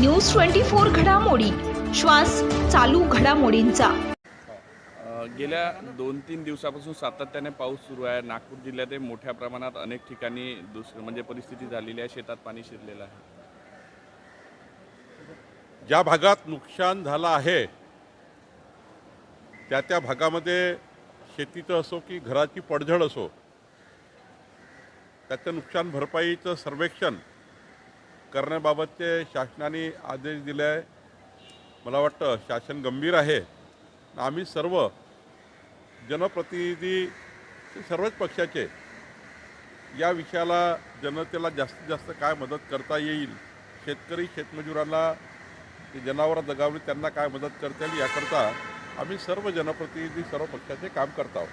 News twenty four घडामोडी. श्वास चालू घडामोडींचा. गेल्या दोन तीन दिवसापासून सातत्याने पाऊस सुरू आहे. नागपूर जिल्ह्यातही मोठ्या प्रमाणात अनेक ठिकाणी दुस म्हणजे परिस्थिती झालेली आहे. शेतात पाणी शिरलेलं आहे. ज्या भागात नुकसान झालं आहे त्या त्या भागामध्ये शेतीचं असो की घराची पडझड असो त्याचं नुकसान भरपाईचं सर्वेक्षण करण्याबाबतचे शासनाने आदेश दिले आहे मला वाटतं शासन गंभीर आहे. आम्ही सर्व जनप्रतिनिधी सर्वच पक्षाचे या विषयाला जनतेला जास्तीत जास्त काय मदत करता येईल शेतकरी शेतमजुरांना जनावरं दगावली त्यांना काय मदत करता येईल याकरता आम्ही सर्व जनप्रतिनिधी सर्व पक्षाचे काम करत आहोत.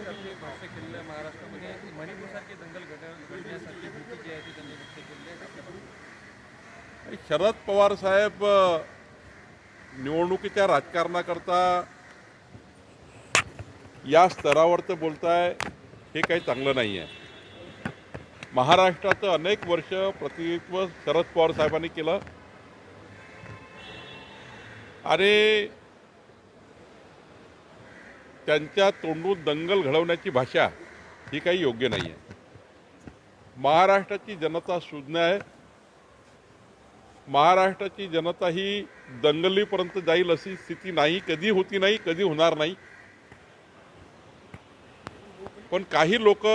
शरद आपली भाष्य केलेलं आहे महाराष्ट्रामध्ये मणिपूरसारखे दंगल घट घडण्यासारखी भीती जी आहे ती त्यांनी व्यक्त केलेली आहे. शरद पवार साहेब निवडणुकीच्या राजकारणाकरता या स्तरावर तर बोलताय हे काही चांगलं नाही आहे. महाराष्ट्राचं अनेक वर्ष प्रतिनिधित्व शरद पवार साहेबांनी केलं. आणि त्यांच्या तोंडून दंगल घडवण्याची भाषा ही काही योग्य नाही आहे महाराष्ट्राची जनता सुज्ञ आहे. महाराष्ट्राची जनता ही दंगलीपर्यंत जाईल अशी स्थिती नाही कधी होती नाही कधी होणार नाही. पण काही लोक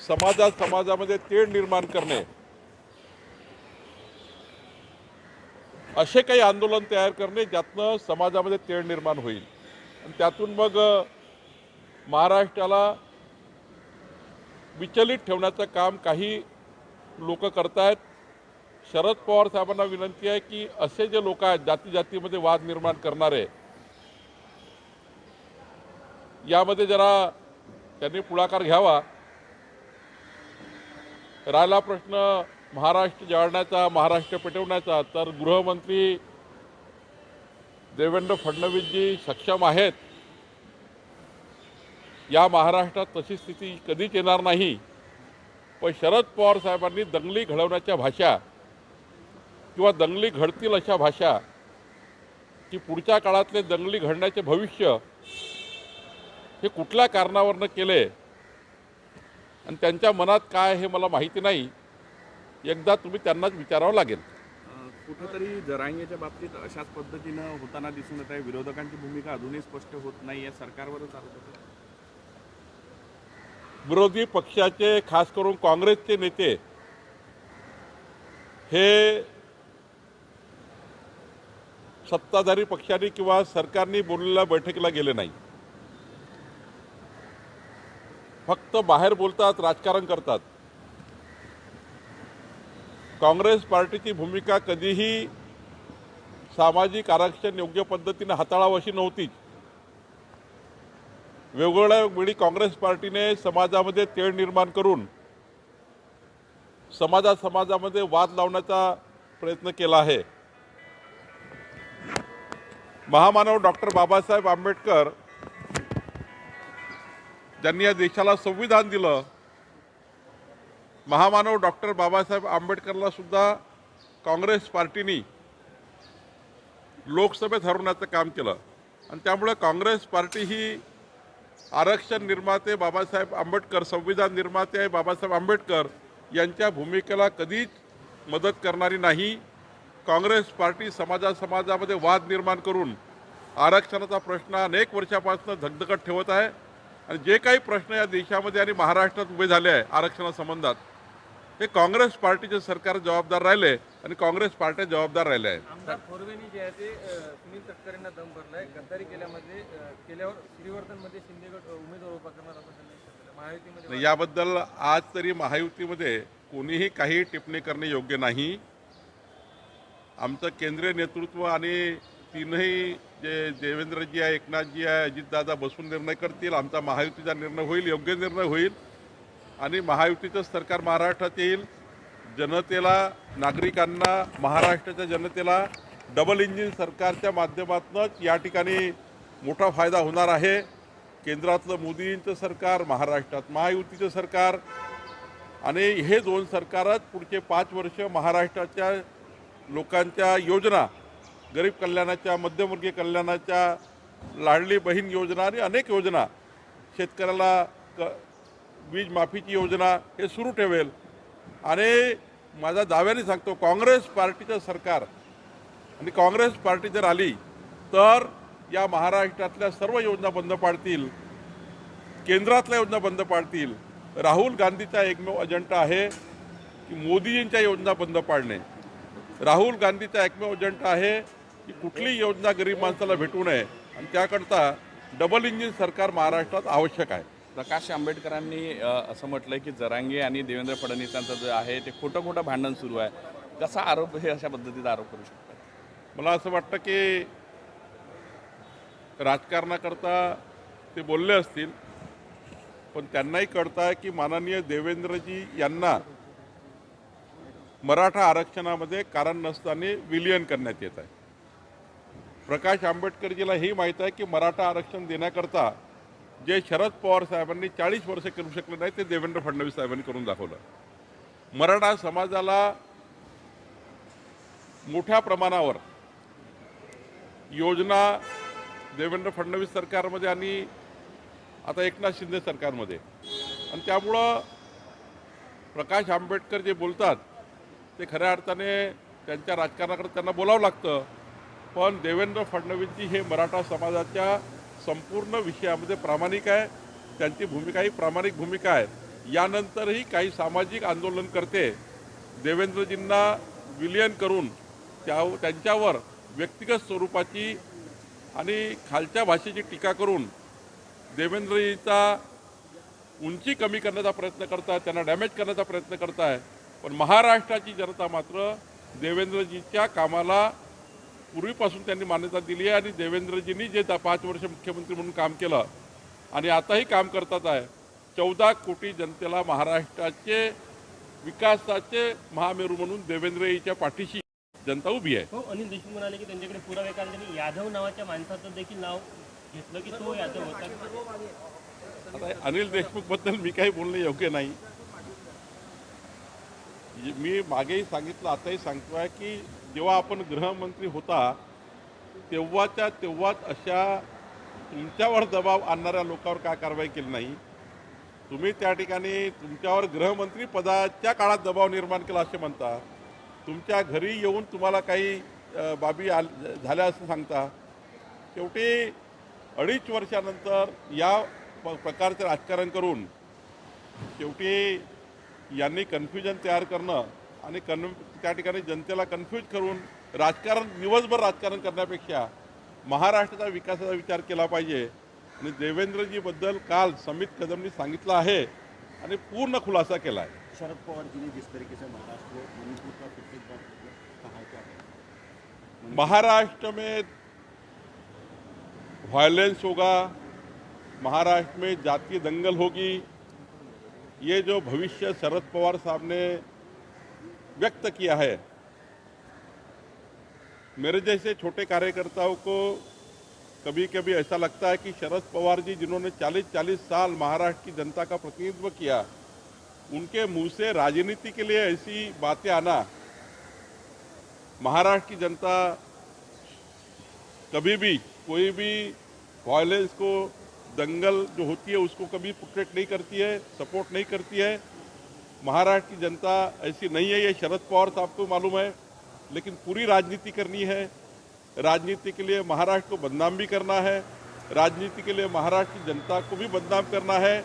समाजात समाजामध्ये तेढ निर्माण करणे असे काही आंदोलन तयार करणे ज्यातनं समाजामध्ये तेढ निर्माण होईल. आणि त्यातून मग महाराष्ट्राला विचलित ठेवण्याचं काम काही लोक करतायत. शरद पवार साहेबांना विनंती आहे की असे जे लोक आहेत जाती जातीमध्ये वाद निर्माण करणारे यामध्ये जरा त्यांनी पुढाकार घ्यावा. राहिला प्रश्न महाराष्ट्र जाळण्याचा महाराष्ट्र पेटवण्याचा तर गृहमंत्री देवेंद्र फडणवीसजी सक्षम आहेत. या महाराष्ट्रात तशी स्थिती कधीच येणार नाही. पण शरद पवार साहेबांनी दंगली घडवण्याच्या भाषा किंवा दंगली घडतील अशा भाषा की पुढच्या काळातले दंगली घडण्याचे भविष्य हे कुठल्या कारणावरनं केले? आणि त्यांच्या मनात काय हे मला माहिती नाही. एकदा तुम्ही त्यांनाच विचारावं लागेल. कुठंतरी जरांगेच्या बाबतीत अशाच पद्धतीनं होताना दिसून येत आहे. विरोधकांची भूमिका अजूनही स्पष्ट होत नाही या सरकारवरच आरोप विरोधी पक्षाचे खास करून काँग्रेसचे नेते हे सत्ताधारी पक्षाने किंवा सरकारने बोललेल्या बैठकीला गेले नाही. फक्त बाहेर बोलतात राजकारण करतात. काँग्रेस पार्टीची भूमिका कधीही सामाजिक आरक्षण योग्य पद्धतीने हाताळावं अशी नव्हतीच. वेगवेगळ्या वेळी काँग्रेस पार्टीने समाजामध्ये तेढ निर्माण करून समाजा समाजामध्ये वाद लावण्याचा प्रयत्न केला आहे. महामानव डॉक्टर बाबासाहेब आंबेडकर ज्यांनी या देशाला संविधान दिलं महामानव डॉक्टर बाबासाहेब आंबेडकरला सुद्धा काँग्रेस पार्टीनी लोकसभेत हरवण्याचं काम केलं. आणि त्यामुळे काँग्रेस पार्टी ही आरक्षण निर्माते बाबासाहेब आंबेडकर संविधान निर्माते आहे बाबासाहेब आंबेडकर यांच्या भूमिकेला कधीच मदत करणारी नाही. काँग्रेस पार्टी समाजा समाजामध्ये वाद निर्माण करून आरक्षणाचा प्रश्न अनेक वर्षापासून धगधगत ठेवत आहे. आणि जे काही प्रश्न या देशामध्ये आणि महाराष्ट्रात उभे झाले आहे आरक्षणासंबंधात हे काँग्रेस पार्टीचे सरकार जबाबदार राहिले आणि काँग्रेस पार्ट्या जबाबदार राहिल्या आहेत. आमदार जे आहे ते अ, सुनील तटकरेंना दम भरलाय. गद्दारी केल्यामध्ये अ, केल्यावर श्रीवर्धनमध्ये शिंदेगड अ, उमेदवार उभा करणार असं त्यांनी सांगितलं. महायुतीमध्ये याबद्दल आज तरी महायुतीमध्ये कोणीही काही टिप्पणी करणे योग्य नाही. आमचं केंद्रीय नेतृत्व आणि तीनही जे देवेंद्रजी आहे एकनाथजी आहे अजितदादा बसून निर्णय करतील. आमचा महायुतीचा निर्णय होईल योग्य निर्णय होईल. आणि महायुतीचं सरकार महाराष्ट्रात येईल. जनतेला नागरिकांना महाराष्ट्राच्या जनतेला डबल इंजिन सरकारच्या माध्यमातूनच या ठिकाणी मोठा फायदा होणार आहे. केंद्रातलं मोदींचं सरकार महाराष्ट्रात महायुतीचं सरकार आणि हे दोन सरकारच पुढचे पाच वर्ष महाराष्ट्राच्या लोकांच्या योजना गरीब कल्याणाच्या मध्यमवर्गीय कल्याणाच्या लाडली बहीण योजना आणि अनेक योजना शेतकऱ्याला क वीज माफीची योजना हे सुरू ठेवेल. आणि माझा दाव्याने सांगतो काँग्रेस पार्टीचं सरकार आणि काँग्रेस पार्टी जर आली तर या महाराष्ट्रातल्या सर्व योजना बंद पाडतील केंद्रातल्या योजना बंद पाडतील. राहुल गांधीचा एकमेव अजेंडा आहे की मोदीजींच्या योजना बंद पाडणे. राहुल गांधीचा एकमेव अजेंडा आहे की कुठली योजना गरीब माणसाला भेटू नये आणि त्याकरता डबल इंजिन सरकार महाराष्ट्रात आवश्यक आहे. प्रकाश आंबेडकरांनी असं म्हटलंय की जरांगे आणि देवेंद्र फडणवीसांचं जे आहे ते खोटं खोटं भांडण सुरू आहे. कसा आरोप हे अशा पद्धतीचा आरोप करू शकतात मला असं वाटतं की राजकारणाकरता ते बोलले असतील पण त्यांनाही कळतं आहे की माननीय देवेंद्रजी यांना मराठा आरक्षणामध्ये कारण नसताना विलियन करण्यात येत आहे. प्रकाश आंबेडकरजीला ही माहीत आहे की मराठा आरक्षण देण्याकरता जे शरद पवार साहेबांनी चाळीस वर्ष करू शकले नाही ते देवेंद्र फडणवीस साहेबांनी करून दाखवलं. मराठा समाजाला मोठ्या प्रमाणावर योजना देवेंद्र फडणवीस सरकारमध्ये आणि आता एकनाथ शिंदे सरकारमध्ये. आणि त्यामुळं प्रकाश आंबेडकर जे बोलतात ते खऱ्या अर्थाने त्यांच्या राजकारणाकडे त्यांना बोलावं लागतं. पण देवेंद्र फडणवीसजी हे मराठा समाजाच्या संपूर्ण विषयामध्ये प्रामाणिक आहे. त्यांची भूमिका ही प्रामाणिक भूमिका आहे. यानंतरही काही सामाजिक आंदोलन करते. देवेंद्रजींना विलियन करून त्या त्यांच्यावर व्यक्तिगत स्वरूपाची आणि खालच्या भाषेची टीका करून देवेंद्रजीचा उंची कमी करण्याचा प्रयत्न करताय त्यांना डॅमेज करण्याचा प्रयत्न करताय पण महाराष्ट्राची जनता मात्र देवेंद्रजीच्या कामाला पूर्वीपासून त्यांनी मान्यता दिली आहे आणि देवेंद्रजींनी जे दा- पाच वर्ष मुख्यमंत्री म्हणून काम केलं आणि आताही काम करतात आहे चौदा कोटी जनतेला महाराष्ट्राचे विकासाचे महामेरू म्हणून देवेंद्रजीच्या पाठीशी जनता उभी आहे. हो अनिल देशमुख म्हणाले की त्यांच्याकडे पुरावे कारण त्यांनी यादव नावाच्या माणसाचं देखील नाव घेतलं की तो यादव होता. आता अनिल देशमुखबद्दल मी काही बोलणं योग्य नाही. मी मागेही सांगितलं आताही सांगतोय की जेव्हा आपण गृहमंत्री होता तेव्हाच्या तेव्हाच अशा तुमच्यावर दबाव आणणाऱ्या लोकांवर का कारवाई केली नाही. तुम्ही त्या ठिकाणी तुमच्यावर गृहमंत्री पदाच्या काळात दबाव निर्माण केला असे म्हणता तुमच्या घरी येऊन तुम्हाला काही बाबी आल झाल्या असं सांगता. शेवटी अडीच वर्षानंतर या प प्रकारचं राजकारण करून शेवटी यांनी कन्फ्युजन तयार करणं आणि कन त्या ठिकाणी जनतेला कन्फ्यूज करून राजकारण दिवसभर राजकारण करण्यापेक्षा महाराष्ट्राच्या विकासाचा विचार केला पाहिजे. आणि देवेंद्रजीबद्दल काल समित कदमनी सांगितलं आहे आणि पूर्ण खुलासा केला आहे शरद पवार जी ने जिस तरीके से महाराष्ट्र मणिपुर का फिर एक बार कहा क्या है महाराष्ट्र में वायलेंस होगा महाराष्ट्र में जातीय दंगल होगी. ये जो भविष्य शरद पवार साहब ने व्यक्त किया है। मेरे जैसे छोटे कार्यकर्ताओं को कभी कभी ऐसा लगता है कि शरद पवार जी, जिन्होंने 40-40 साल महाराष्ट्र की जनता का प्रतिनिधित्व किया, उनके मुँह से राजनीति के लिए ऐसी बातें आना, महाराष्ट्र की जनता कभी भी कोई भी वायलेंस को, दंगल जो होती है, उसको कभी प्रोटेक्ट नहीं करती है सपोर्ट नहीं करती है। महाराष्ट्र की जनता ऐसी नहीं है, ये शरद पवार साहब को मालूम है, लेकिन पूरी राजनीति करनी है। राजनीति के लिए महाराष्ट्र को बदनाम भी करना है, राजनीति के लिए महाराष्ट्र की जनता को भी बदनाम करना है।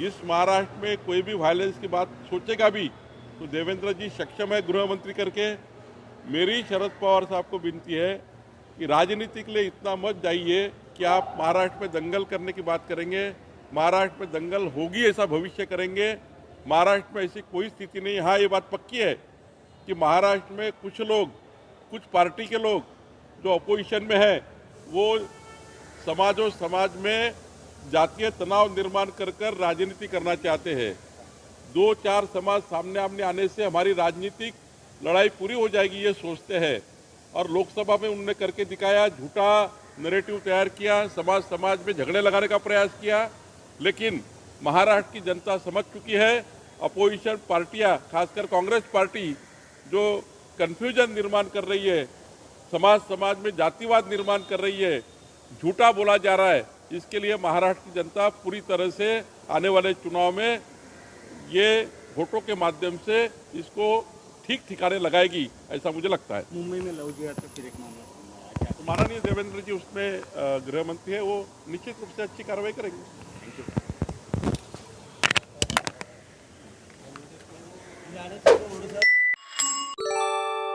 इस महाराष्ट्र में कोई भी वायलेंस की बात सोचेगा भी तो देवेंद्र जी सक्षम है गृह मंत्री करके। मेरी शरद पवार साहब को विनती है कि राजनीति के लिए इतना मत जाइए कि आप महाराष्ट्र में दंगल करने की बात करेंगे, महाराष्ट्र में दंगल होगी ऐसा भविष्य करेंगे। महाराष्ट्र में ऐसी कोई स्थिति नहीं हाँ। ये बात पक्की है कि महाराष्ट्र में कुछ लोग, कुछ पार्टी के लोग जो अपोजिशन में है, वो समाज और समाज में जातीय तनाव निर्माण कर कर राजनीति करना चाहते हैं। दो चार समाज सामने आमने आने से हमारी राजनीतिक लड़ाई पूरी हो जाएगी, ये सोचते हैं। और लोकसभा में उन्होंने करके दिखाया, झूठा नैरेटिव तैयार किया समाज समाज में झगड़े लगाने का प्रयास किया, लेकिन महाराष्ट्र की जनता समझ चुकी है। अपोजिशन पार्टियाँ खासकर कांग्रेस पार्टी जो कन्फ्यूज़न निर्माण कर रही है समाज समाज में जातिवाद निर्माण कर रही है झूठा बोला जा रहा है। इसके लिए महाराष्ट्र की जनता पूरी तरह से आने वाले चुनाव में ये वोटों के माध्यम से इसको ठीक ठिकाने लगाएगी ऐसा मुझे लगता है। मुंबई में लव जिहाद का फिर एक मामला। तो माननीय देवेंद्र जी उसमें गृह मंत्री है वो निश्चित रूप से अच्छी कार्रवाई करेंगे।